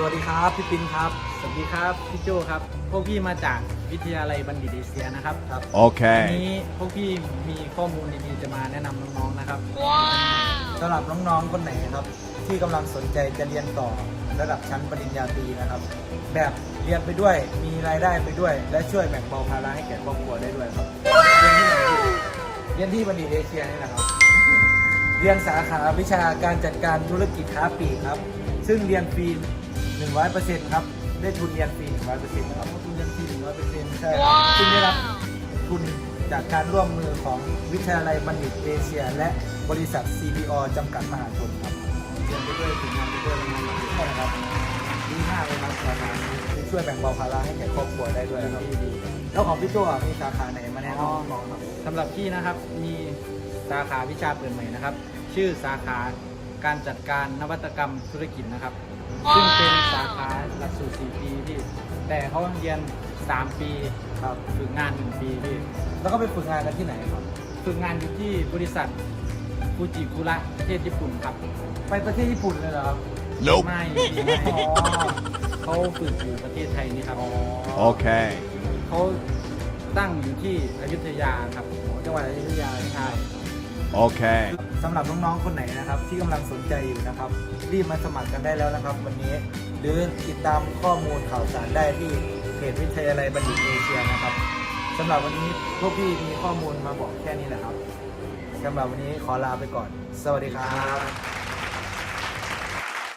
สวัสดีครับพี่ปินครับ สวัสดีครับพี่โจครับ พวกพี่มาจากวิทยาลัยบัณฑิตเอเชียนะครับครับวัน Okay. นี้พวกพี่มีข้อมูลดีๆจะมาแนะนำน้องๆนะครับ สำหรับน้องๆ คนไหนครับ ที่กำลังสนใจจะเรียนต่อระดับชั้นปริญญาตรีนะครับ แบบเรียนไปด้วยมีรายได้ไปด้วย และช่วยแบ่งเบาภาระให้แก่ครอบครัวได้ด้วยครับ เรียนที่ไหนพี่เรียนที่บัณฑิตเอเชียนี่แหละครับ เรียนสาขาวิชาการจัดการธุรกิจค้าปลีกครับ ซึ่งเรียนฟรี 100%ครับ ได้ทุนเรียนฟรี100%ครับ ทุนเรียนฟรี100%ใช่ครับซึ่งได้รับทุนจากการร่วมมือของวิทยาลัยบัณฑิตเอเชีย และบริษัท CBO จำกัดมหาชนครับเรียนไปด้วยถึงงานไปด้วยทำงานไปด้วยครับดีมากเลยครับสาขานี้คือช่วยแบ่งเบาภาระให้แก่ครอบครัวได้ด้วยครับแล้วของพี่โจ้อะมีสาขาไหนมาแนะนำน้องๆครับสำหรับพี่นะครับมีสาขาวิชาเปิดใหม่นะครับ ชื่อสาขา การจัดการนวัตกรรมธุรกิจนะครับ ซึ่งเป็นสาขาหลักสูตร4ปีพี่ แต่เขาเรียน 3 ปีครับฝึกงาน 1 ปีพี่ แล้วก็ไปฝึกงานกันที่ไหนครับ ฝึกงานอยู่ที่บริษัทฟูจิคุระประเทศญี่ปุ่นครับ ไปประเทศญี่ปุ่นเลยเหรอครับ Nope. ไม่ไม่อ๋อเขาฝึกอยู่ประเทศไทยนี่ครับ Okay. เขาตั้งอยู่ที่อยุธยาครับ จังหวัดอยุธยาใช่ โอเค สำหรับน้องๆคนไหนนะครับที่กำลังสนใจอยู่นะครับ รีบมาสมัครกันได้แล้วนะครับ วันนี้หรือติดตามข้อมูลข่าวสารได้ที่เพจวิทยาลัยบัณฑิตเอเชียนะครับสำหรับวันนี้พวกพี่มีข้อมูลมาบอกแค่นี้แหละครับสำหรับวันนี้ขอลาไปก่อน สวัสดีครับ